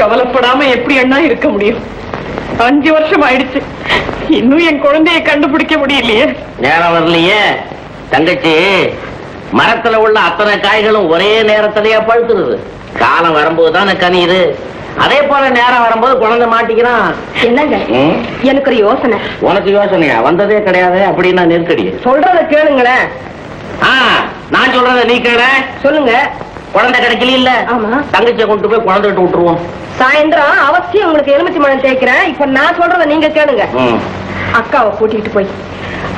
கவலைப்படாம எப்படி அண்ணா இருக்க முடியும்? அஞ்சு வருஷம் ஆயிடுச்சு. இன்னும் என் குழந்தைய கண்டுபிடிக்க முடியலையே. நேரம் வரலையே. தங்கச்சி மரத்துல உள்ள அத்தனை காய்களும் ஒரே நேரத்திலேயே பழுத்துருது. காலம் வரும்போது தானே கனியுது. அதே போல நேரம் வரும்போது குழந்தை மாட்டிக்கிறான். என்னங்க? எனக்கு ஒரு யோசனை. உனக்கு யோசனையா? வந்ததே கிடையாது அப்படின்னா நெருக்கடி. சொல்றத கேளுங்களேன் ஆ நான் சொல்றத நீ கேள. சொல்லுங்க. குழந்தை கிடைக்கல இல்ல. ஆமா. தங்கச்சியை கொண்டு போய் குழந்தை விட்டு விட்டுருவோம். சாயந்தரம் அவசியம் உங்களுக்கு எலுமிச்சி மழை தேய்க்கிறேன். இப்ப நான் சொல்றத நீங்க கேளுங்க. அக்காவை கூட்டிட்டு போய்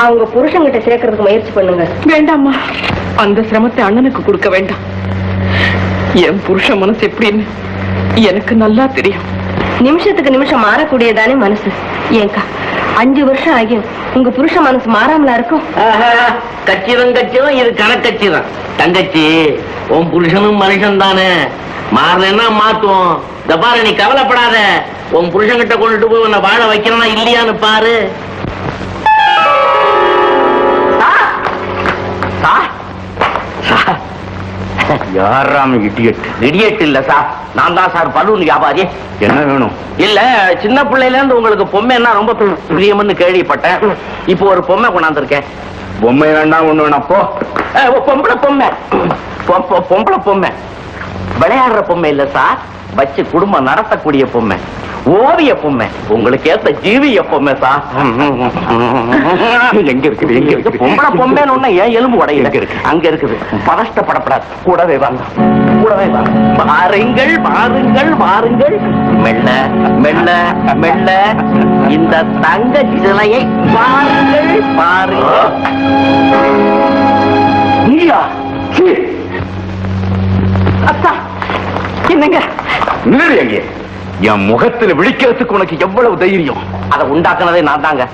அவங்க புருஷன்கிட்ட சேர்க்கறதுக்கு முயற்சி பண்ணுங்க. வேண்டாம்மா. அந்த சிரமத்தை அண்ணனுக்கு கொடுக்க வேண்டாம். என் புருஷ மனசு எப்படின்னு எனக்கு நல்லா தெரியும். நிமிஷத்துக்கு நிமிஷம் மாறக்கூடியதானே மனசு. ஏங்கா அஞ்சு வருஷம் ஆகியும் உங்க புருஷ மனசு மாறாமலா இருக்கும்? ஆஹா, கச்சிதம் கச்சிதம் இது கணக்கச்சிதம். தங்கச்சி உன் புருஷனும் மனுஷன் தானே மாறலன்னா மாத்துவோம். இந்த பாரு நீ கவலைப்படாத. உன் புருஷன்கிட்ட கொண்டுட்டு போய் உன்னை வாழ வைக்கிறனா இல்லையான்னு பாரு. யாராம் இடியட் இடியட் இல்ல சார். நான் தான் சார் பலூன் வியாபாரி. என்ன வேணும்? இல்ல சின்ன பிள்ளையில இருந்து உங்களுக்கு பொம்மைன்னா ரொம்ப பிரியம்னு கேள்விப்பட்டேன். இப்போ ஒரு பொம்மை கொண்டாந்துருக்கேன். பொம்மை வேண்டாம் ஒண்ணு வேணாம் போ. ஏ, ஒ- பொம்பளை பொம்மை. பொம்பளை பொம்மை. விளையாடுற பொம்மை இல்ல சார். வச்சு குடும்பம் நடத்தக்கூடிய பொம்மை. ஓவிய பொம்மை. உங்களுக்கு ஏத்த ஜீவிய பொம்மை சார். எங்க இருக்குது எங்க இருக்குது? பொம்பளை பொம்மைன்னு ஒண்ணு ஏன் எலும்பு எங்க இருக்கு? அங்க இருக்குது. பதஷ்டப்படப்படாது. கூடவே வாங்க. கூடவே வாங்க. வாருங்கள் வாருங்கள் வாருங்கள். மெல்ல மெல்ல மெல்ல. இந்த தங்க சிலையை பாருங்கள் பாருங்கள். நீயா. அத்தா என்னங்க? நில்லு எங்கே என் முகத்துல விழிக்கிறதுக்கு உனக்கு எவ்வளவு தைரியம்? அதை உண்டாக்குனதே நான் தாங்க.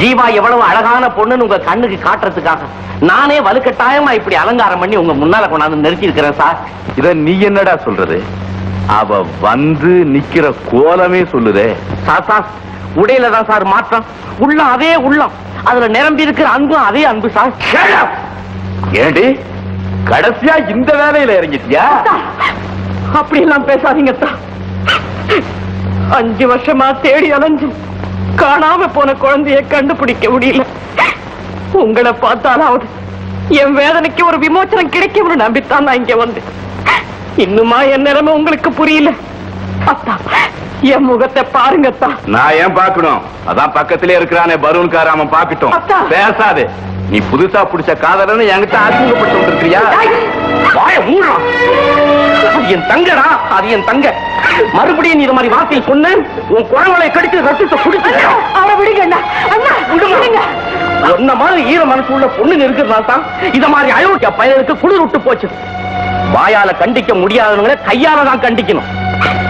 ஜீவா எவ்வளவு அழகான பொண்ணுன்னு உங்க கண்ணுக்கு காட்டுறதுக்காக நானே வலுக்கட்டாயமா இப்படி அலங்காரம் பண்ணி உங்க முன்னால கொண்டாந்து நிறுத்தி இருக்கிறேன் சார். இத நீ என்னடா சொல்றது? அவ வந்து நிக்கிற கோலமே சொல்லுதே. சார் சார் உடையில தான் சார் மாற்றம். உள்ளம் அதே உள்ளம். அதுல நிரம்பி இருக்கிற அன்பும் அதே அன்பு சார்! ஏண்டி? கடைசியா இந்த வேலையில இறங்கிட்டியா? அப்படி எல்லாம் பேசாதீங்க அஞ்சு வருஷமா தேடி அலைஞ்சு காணாம போன குழந்தைய கண்டுபிடிக்க முடியல. உங்களை பார்த்தாலாவது என் வேதனைக்கு ஒரு விமோச்சனம் கிடைக்கும்னு நம்பித்தான் நான் இங்க வந்தேன் இன்னுமா என் நிலைமை உங்களுக்கு புரியல? அத்தா என் முகத்தை பாருங்க அத்தா. நான் ஏன் பார்க்கணும்? அதான் பக்கத்திலே இருக்கிறானே பலூன்கார அவன் பார்க்கட்டும். அத்தா. பேசாதே. நீ புதுசா புடிச்ச காதலன்னு என்கிட்ட அறிமுகப்பட்டு வந்திருக்கிறியா வாய மூடுறான் அது என் தங்கடா அது என் தங்க. மறுபடியும் இது மாதிரி வார்த்தையை சொன்ன உன் குழந்தை கடிச்சு ரத்தத்தை குடிச்சு அவரை விடுங்க அண்ணா. அண்ணா விடுங்க. உன்ன மாதிரி ஈர மனசு உள்ள பொண்ணுங்க இருக்கிறதா தான் இத மாதிரி அயோக்கிய பையனுக்கு குளிர் விட்டு போச்சு. வாயால கண்டிக்க முடியாதவங்களை கையால தான் கண்டிக்கணும்.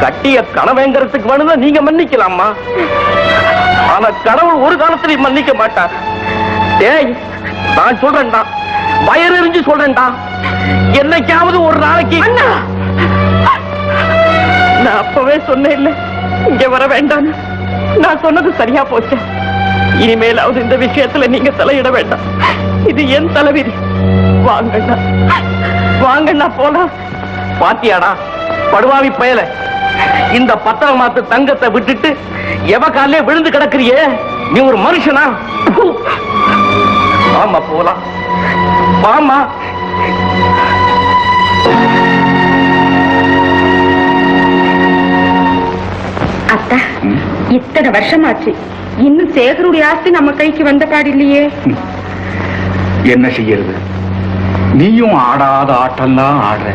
கட்டிய கனவேங்கிறதுக்கு வேணும்னா நீங்க மன்னிக்கலாமா ஆனா கடவுள் ஒரு காலத்திலையும் மன்னிக்க மாட்டார். டேய் நான் சொல்றேன்டா. வயறெறிஞ்சு சொல்றேன்டா. என்னைக்காவது ஒரு நாளைக்கு அண்ணா! நான் அப்பவே சொன்னேன் இல்ல இங்க வர வேண்டாம் நான் சொன்னது சரியா போச்சு. இனிமேலாவது இந்த விஷயத்துல நீங்க தலையிட வேண்டாம். இது என் தலைவிதி. வாங்கண்ணா. வாங்கண்ணா போலாம். பாத்தியாடா படுவாவி பயல. இந்த பத்திரம் மாத்து தங்கத்தை விட்டுட்டு எவ காலே விழுந்து கிடக்குறியே? நீ ஒரு மனுஷனா? ஆமா போலாம். வாமா அத்தா இத்தனை வருஷமாச்சு. இன்னும் சேகருடைய ஆஸ்தி நம்ம கைக்கு வந்த பாடில்லையே. என்ன செய்யறது? நீயும் ஆடாத ஆட்டெல்லாம் ஆடுற.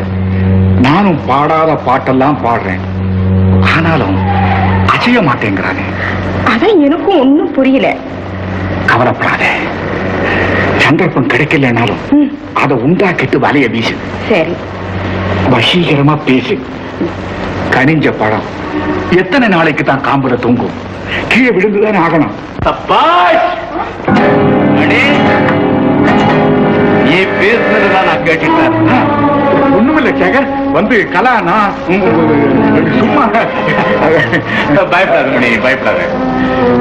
நானும் பாடாத பாட்டெல்லாம் பாடுறேன். ஆனாலும் அசைய மாட்டேங்கிறானே. அதான் எனக்கும் ஒன்னும் புரியல. கவலைப்படாத. சந்தர்ப்பம் கிடைக்கலனாலும் அதை உண்டாக்கிட்டு வலைய வீசு. சரி. வசீகரமா பேசு. கனிஞ்ச பழம். எத்தனை நாளைக்கு தான் காம்புல தொங்கும்? கீழே விழுந்துதானே ஆகணும். தப்பாஷ் அடே! நீ பேசுனதுதான் நான் கேட்டுட்டேன். ஒண்ணுமில்ல சேகர். வந்து கலா நான் உம், சும்மா. பயப்படாத மணி பயப்படாத.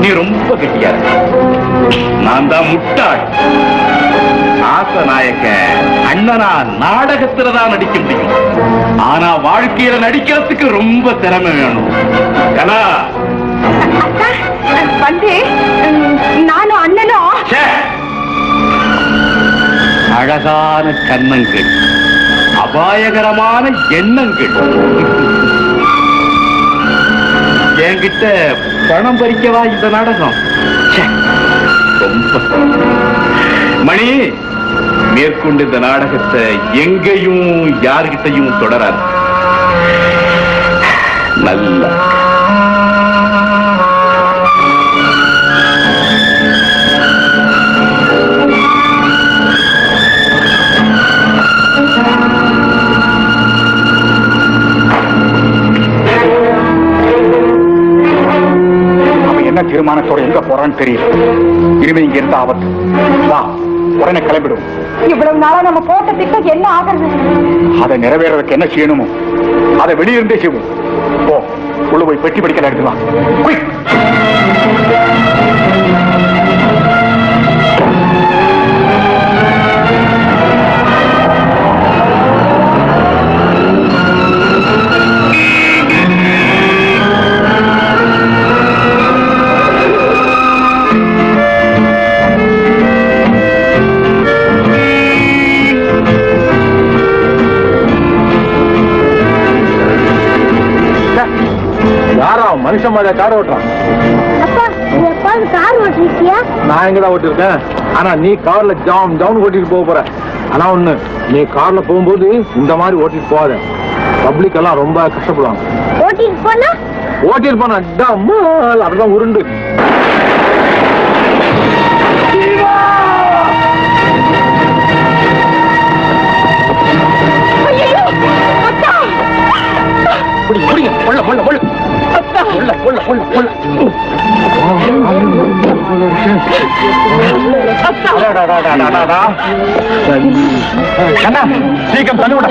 நீ ரொம்ப கெட்டியா. நான் தான் முட்டாள். ராசநாயகன் அண்ணனா நாடகத்துல தான் நடிக்க முடியும். ஆனா வாழ்க்கையில நடிக்கிறதுக்கு ரொம்ப திறமை வேணும். கலா! வந்து நானும் அண்ணனும்! அழகான கன்னங்கள் அபாயகரமான எண்ணங்கள். என்கிட்ட பணம் பறிக்கவா இந்த நாடகம்! ரொம்ப. மணி மேற்கொண்டு இந்த நாடகத்தை எங்கேயும் யார்கிட்டையும் தொடராது. நல்ல. என்ன தீர்மானத்தோட எங்க போறான்னு தெரியல. இனிமே இங்க இருந்த ஆபத்து. வா உடனே கிளம்பிடும் இவ்வளவு நாளா நம்ம போட்ட திட்டம் என்ன ஆகிறது? அதை நிறைவேறதுக்கு என்ன செய்யணுமோ? அதை வெளியிருந்தே செய்வோம். போ உள்ள போய் பெட்டி படிக்கலாம் எடுத்துக்கலாம் மனுஷன் மாதிரி கார் ஓட்டுறான். கார் ஓட்டிருக்கியா? நான் எங்கதான் ஓட்டிருக்கேன். ஆனா நீ கார்ல ஜாம் ஜாம் ஓட்டிட்டு போக போற. ஆனா ஒண்ணு நீ கார்ல போகும்போது இந்த மாதிரி ஓட்டிட்டு போகாத. பப்ளிக் எல்லாம் ரொம்ப கஷ்டப்படுவாங்க. ஓட்டிட்டு போனா? ஓட்டிட்டு போனா டம்மால் அப்படிதான் உருண்டு. சீக்கிரம் தள்ளி விட.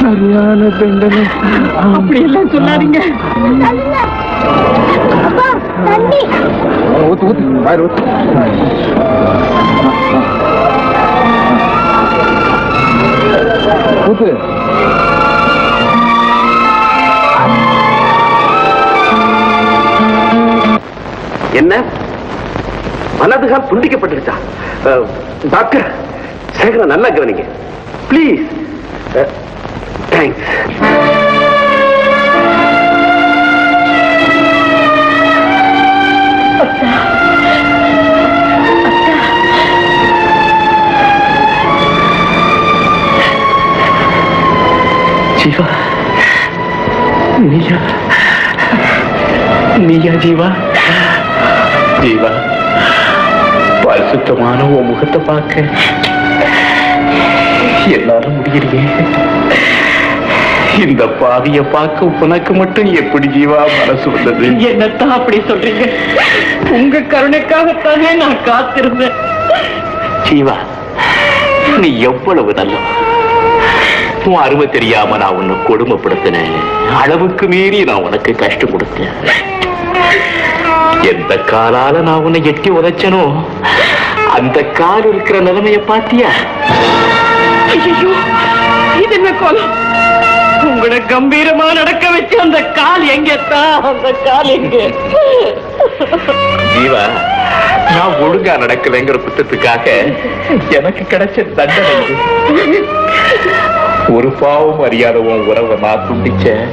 சரியான தண்டனை அப்படி எல்லாம் சொல்லாதீங்க ஊத்து ஊத்து ஊத்து ஊத்து என்ன? வலதுகால் துண்டிக்கப்பட்டிருச்சா டாக்டர் சேகரம் நல்லா கவனிங்க ப்ளீஸ் தேங்க்ஸ் ஜீவா நீயா நீயா ஜீவா ஜீவா பரிசுத்தமான உன் முகத்தை பார்க்க என்னால முடியலையே இந்த பாவிய பார்க்க உனக்கு மட்டும் எப்படி ஜீவா மனசு வந்தது என்னத்தான் அப்படி சொல்றீங்க உங்க கருணைக்காகத்தானே நான் காத்திருந்தேன் ஜீவா நீ எவ்வளவு நல்ல உன் அருமை தெரியாம நான் உன்னை கொடுமைப்படுத்தினேன். அளவுக்கு மீறி நான் உனக்கு கஷ்டம் கொடுத்தேன் எந்த காலால நான் உன்னை எட்டி உதைச்சனோ அந்த கால் இருக்கிற நிலைமைய பாத்தியா இது என்ன கோலம்? உங்களை கம்பீரமா நடக்க வச்சு அந்த கால் எங்கத்தான் அந்த கால் எங்க? ஜீவா நான் ஒழுங்கா நடக்கலைங்கிற குற்றத்துக்காக எனக்கு கிடைச்ச தண்டனை. ஒரு பாவம் அறியாத உன் உறவை நான் துண்டிச்சேன்.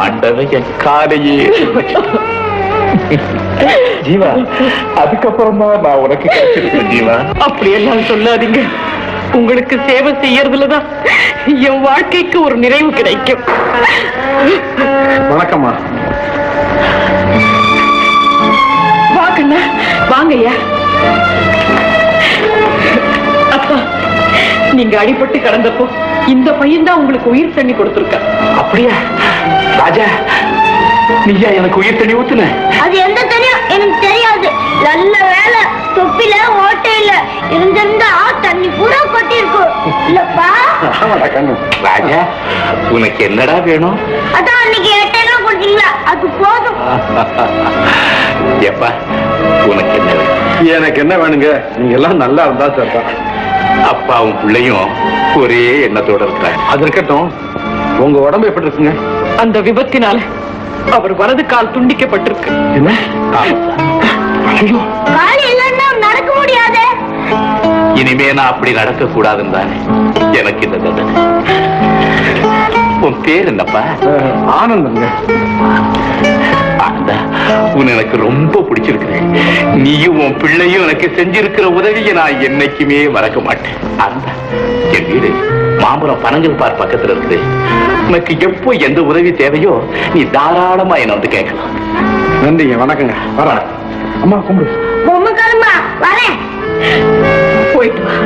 ஆண்டவன் என் காலையே. ஜீவா அதுக்கப்புறம் தான் நான் உனக்கு கிடைச்சிருக்கேன் ஜீவா. அப்படி எல்லாம் சொல்லாதீங்க. உங்களுக்கு சேவை செய்யறதுலதான் என் வாழ்க்கைக்கு ஒரு நிறைவு கிடைக்கும். வணக்கம்மா. வாங்கண்ணா வாங்கய்யா. அப்பா நீங்க அடிபட்டு கிடந்தப்போ இந்த பையன் தான் உங்களுக்கு உயிர் தண்ணி கொடுத்துருக்க. அப்படியா? ராஜா நீயா எனக்கு உயிர் தண்ணி ஊத்துன? அது எந்த தண்ணியும் எனக்கு தெரியாது. நல்ல வேலை. தொப்பில ஓட்டை இல்ல. இருந்திருந்தா தண்ணி பூரா கொட்டி இருக்கும் இல்லப்பா ராஜா உனக்கு என்னடா வேணும்? அதான் அன்னைக்கு எட்டெல்லாம் இல்ல அது போதும். எப்பா உனக்கு என்ன வேணும்? எனக்கு என்ன வேணுங்க? நீங்க எல்லாம் நல்லா இருந்தா சார் அப்பாவும் பிள்ளையும் ஒரே எண்ணத்தோட இருக்கிறாங்க அது இருக்கட்டும் உங்க உடம்பு எப்படி இருக்குங்க? அந்த விபத்தினால அவர் வலது கால் துண்டிக்கப்பட்டிருக்கு. என்ன? கால் இல்லைன்னா நடக்க முடியாது. இனிமே நான் அப்படி நடக்க கூடாதுன்னு தானே. எனக்கு இந்த தண்டனை உன் பேர் என்னப்பா? ஆனந்தங்க. ஆனந்தா உன் எனக்கு ரொம்ப பிடிச்சிருக்கு. நீயும் உன் பிள்ளையும் எனக்கு செஞ்சிருக்கிற உதவியை நான் என்னைக்குமே மறக்க மாட்டேன். என் வீடு மாமரம் பனங்கல் பார் பக்கத்துல இருக்குது. உனக்கு எப்போ எந்த உதவி தேவையோ நீ தாராளமா என்ன வந்து கேட்கலாம். நன்றிங்க வணக்கங்க. வரேன். அம்மா கும்பிடு. போயிட்டு வா.